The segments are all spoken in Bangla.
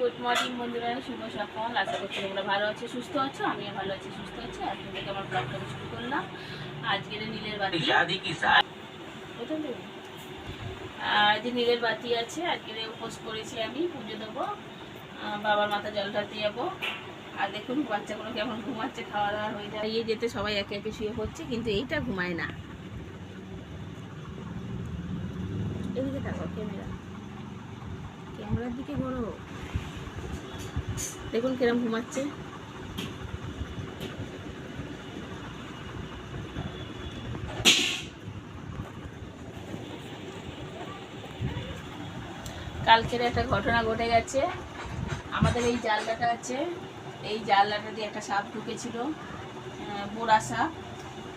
গুড মর্নিং বন্ধুরা শুভ সকাল। আশা করছি তোমরা ভালো আছো সুস্থ আছো? আমিও ভালো আছি সুস্থ আছি। এখন থেকে আমার ব্লগটা শুরু করলাম। আজকের নীলের বাতি। যে নীলের বাতি আছে আজকের উপোস করেছি আমি পুজো দেবো। বাবার মাথা জল ঢাতে যাব। আর দেখুন বাচ্চাগুলো কেমন ঘুমাচ্ছে খাওয়া দাওয়া হয়ে যায়। এই যেতে সবাই একে একে শুয়ে পড়ছে কিন্তু এইটা ঘুমায় না। এদিকে থাকো ক্যামেরা। ক্যামেরার দিকে বড়ো দেখুন কিরম ঘুমাচ্ছে। কালকের একটা ঘটনা ঘটে গেছে। আমাদের এই জানলাটা আছে। এই জানলাটা দিয়ে একটা সাপ ঢুকেছিল বোড়া সাপ।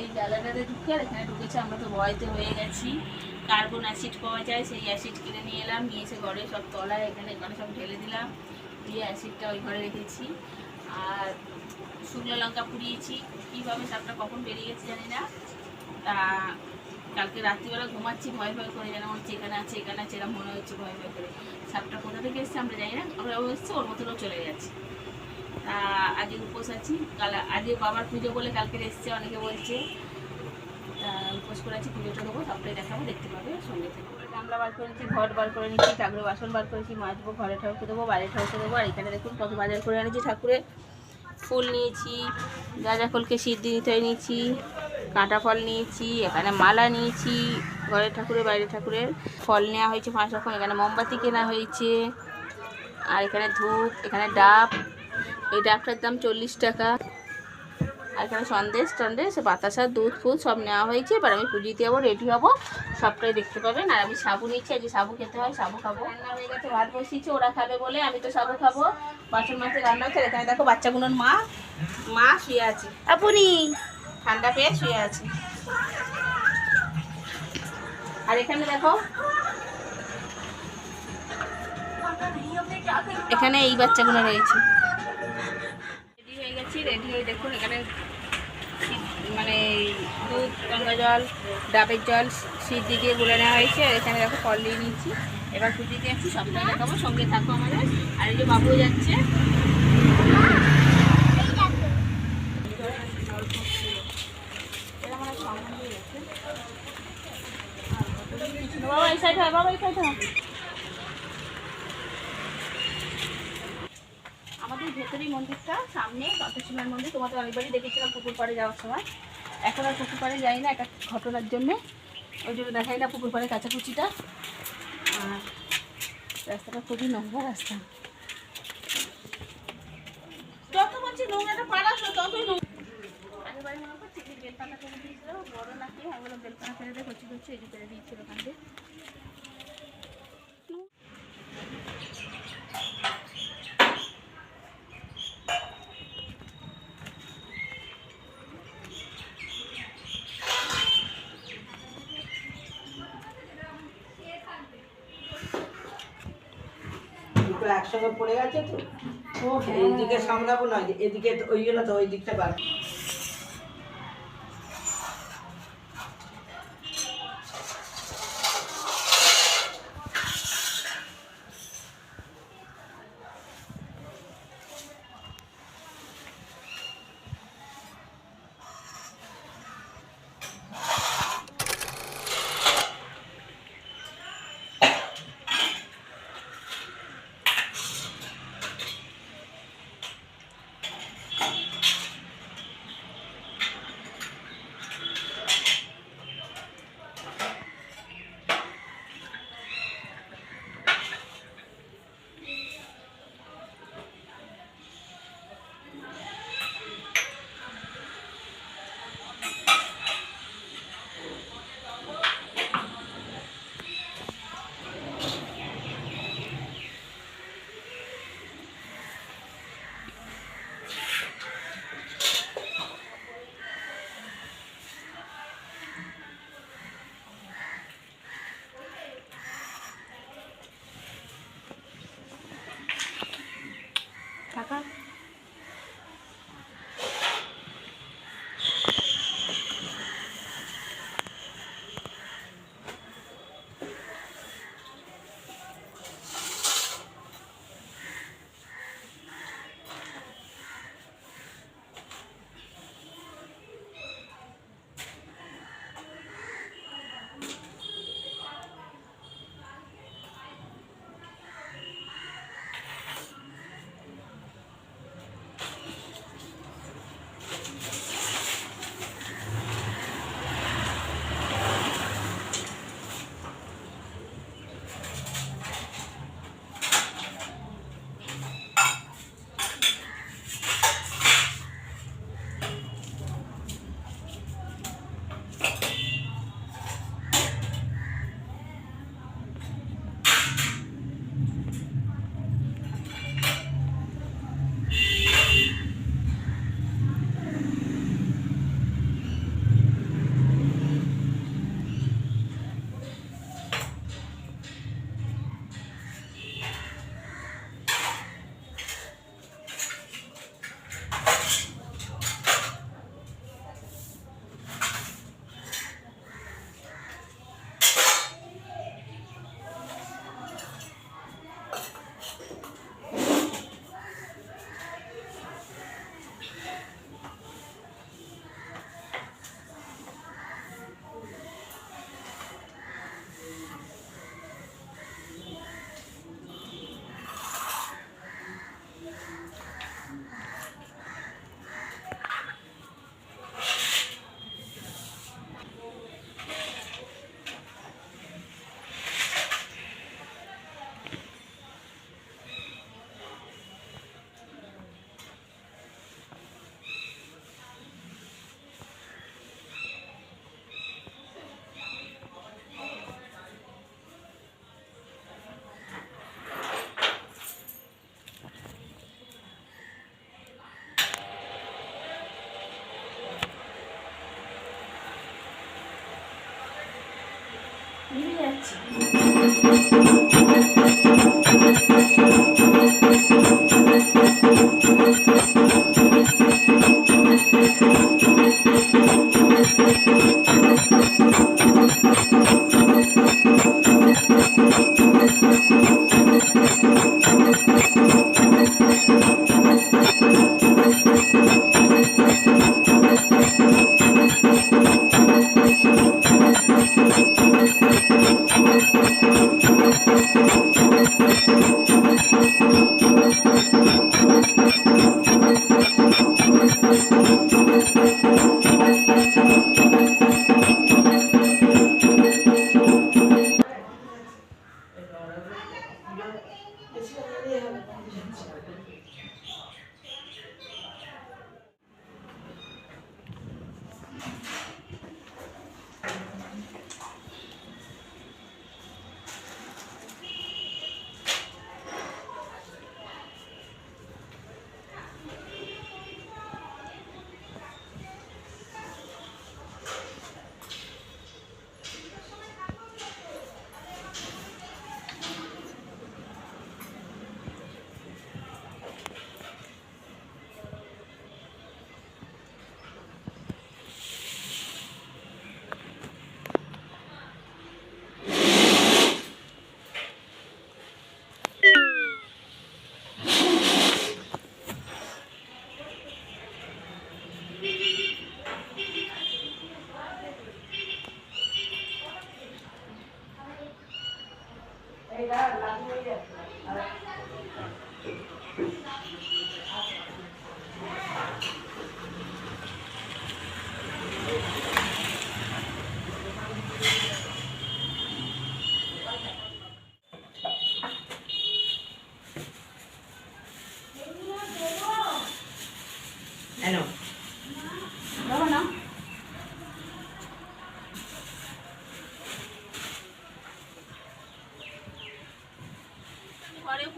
এই জানলাটাতে ঢুকে আর এখানে ঢুকেছে, আমরা তো ভয়তে হয়ে গেছি। কার্বন অ্যাসিড পাওয়া যায়, সেই অ্যাসিড কিনে নিয়ে এলাম, নিয়ে এসে ঘরে সব তলায় এখানে এখানে সব ঢেলে দিলাম। দিয়ে অ্যাসিডটা ওই ঘরে রেখেছি। আর শুকনো লঙ্কা পুড়িয়েছি। কীভাবে সাপটা কখন বেরিয়ে গেছে জানি না। তা কালকে রাত্রিবেলা ঘুমাচ্ছি, ভয় ভয় করে যেন হচ্ছে এখানে আছে এখানে আছে এরকম মনে হচ্ছে ভয় ভয় করে। সাপটা কোথা থেকে এসছে আমরা জানি না। আমরা এসছে, ওর মতনও চলে গেছে। তা আজকে উপোস আছি। কাল আজকে বাবার পুজো বলে কালকে এসছে, অনেকে বলছে। তা উপোস করে আছি, পুজোটা দেবো, তারপরে দেখাবো, দেখতে পাবে, সঙ্গে থেকে। গামলা বার করে নিচ্ছি ঘর বার করে নিচ্ছি ঠাকুরের বাসন বার করেছি, মাজবো, ঘরে ঠাকুর দেবো বাইরে ঠাকুর দেবো, আর এখানে দেখুন কত বাজার করে আনেছি ঠাকুরের ফুল নিয়েছি গাঁজা ফলকে সিদ্ধি নিতে নিয়েছি, কাঁটা ফল নিয়েছি, এখানে মালা নিয়েছি, ঘরের ঠাকুরের বাইরে ঠাকুরের ফল নেওয়া হয়েছে পাঁচ রকম, এখানে মোমবাতি কেনা হয়েছে, আর এখানে ধূপ, এখানে ডাব, এই ডাবটার দাম চল্লিশ টাকা। আর এখানে সন্দেশ টন্দেশ বাতাসা দুধ ফুল সব নেওয়া হয়েছে। এবার আমি পুজো দিতে যাব রেডি হব। সবটাই দেখতে পাবেন। আর আমি সাবু নিচ্ছি আজকে সাবু খেতে হয় সাবু খাব। রান্না হয়ে গেছে ভাত বসিয়েছি ওরা খাবে বলে আমি তো সাবু খাব। বাসন মাছে রান্না হচ্ছে এখানে দেখো বাচ্চাগুলোর মা মা শুয়ে আছে। আপনি ঠান্ডা পেয়ে শুয়ে আছে। আর এখানে দেখো এখানে এই বাচ্চাগুলো রয়েছে। রেডি হয়ে দেখুন, এখানে মানে দুধ, গঙ্গা জল, ডাবের জল, সিদ্ধি দিকে গুলে নেওয়া হয়েছে। আর এখানে দেখো ফল নিয়ে নিচ্ছি এবার পুজো দিয়ে যাচ্ছি সবটাই দেখাবো। সঙ্গে থাকব আমাদের। আর এই যে বাবু যাচ্ছে। বাবা, এই সাইড হয়, বাবা, এই সাইড হয় আমাদের ভেতরেই মন্দিরটা সামনে তন্তসীমার মন্দির। তোমাদের অনেকবারই দেখেছিলাম পুকুর পাড়ে যাওয়ার সময়। এখন আর পুকুর পাড়ে যাই না একটা ঘটনার জন্যে। ওই জন্য দেখাই না পুকুর পাড়ে কাছাকুচিটা আর রাস্তাটা খুবই নোংরা রাস্তা। যত বলছি মনে করছি বেলপাতা ফেলে দিয়েছিল? বড় নাকি? আমি বেলপাতা ফেলে দিয়ে কচি করছি এই যে ফেলে দিয়েছিল ওখান দুটো একসঙ্গে পড়ে গেছে তো। ওদিকে সামলাবো না এদিকে ওই জন্য তো ওই দিকটা বার নিভে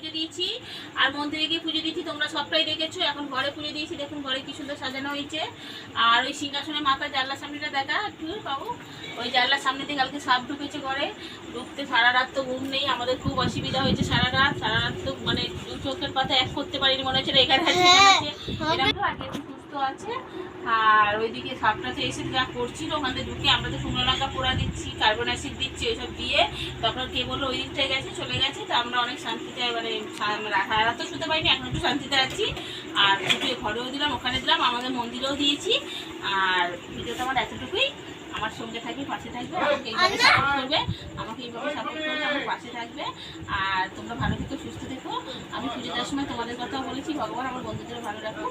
পুজো দিয়েছি আর মন্দিরে গিয়ে পুজো দিয়েছি তোমরা সবটাই দেখেছ। এখন ঘরে পুজো দিয়েছি দেখুন ঘরে কি সুন্দর সাজানো হয়েছে। আর ওই সিংহাসনের মাথা জানলার সামনেটা দেখা একটু পাবো ওই জানলার সামনে দিয়ে কালকে সাপ ঢুকেছে ঘরে। ঢুকতে সারা রাত তো ঘুম নেই আমাদের খুব অসুবিধা হয়েছে সারা রাত। সারা রাত তো মানে দু চোখের পাতা এক করতে পারিনি মনে হচ্ছে এখানে আছে। এরকম আগে একটু আছে। আর ওইদিকে সাপটাতে এসে যা করছিল ওখান থেকে ঢুকে আমরা তো শুকনো লঙ্কা পোড়া দিচ্ছি কার্বন অ্যাসিড দিচ্ছি ওইসব দিয়ে। তারপর কে বলল ওই দিকটায় গেছে চলে গেছে। তো আমরা অনেক শান্তিতে মানে সারা রাত তো শুতে পারিনি এখন একটু শান্তিতে আছি। আর পুজো ঘরেও দিলাম ওখানে দিলাম আমাদের মন্দিরেও দিয়েছি। আর ভিডিওটা আমার এতটুকুই। আমার সঙ্গে থাকবে পাশে থাকবে আমাকে এইভাবে সাপোর্ট করবে আমাকে এইভাবে সাপোর্ট করবে আমার পাশে থাকবে। আর তোমরা ভালো থেকো সুস্থ থেকো। আমি পুজো দেওয়ার সময় তোমাদের কথাও বলেছি ভগবান আমার বন্ধুদের ভালো রাখো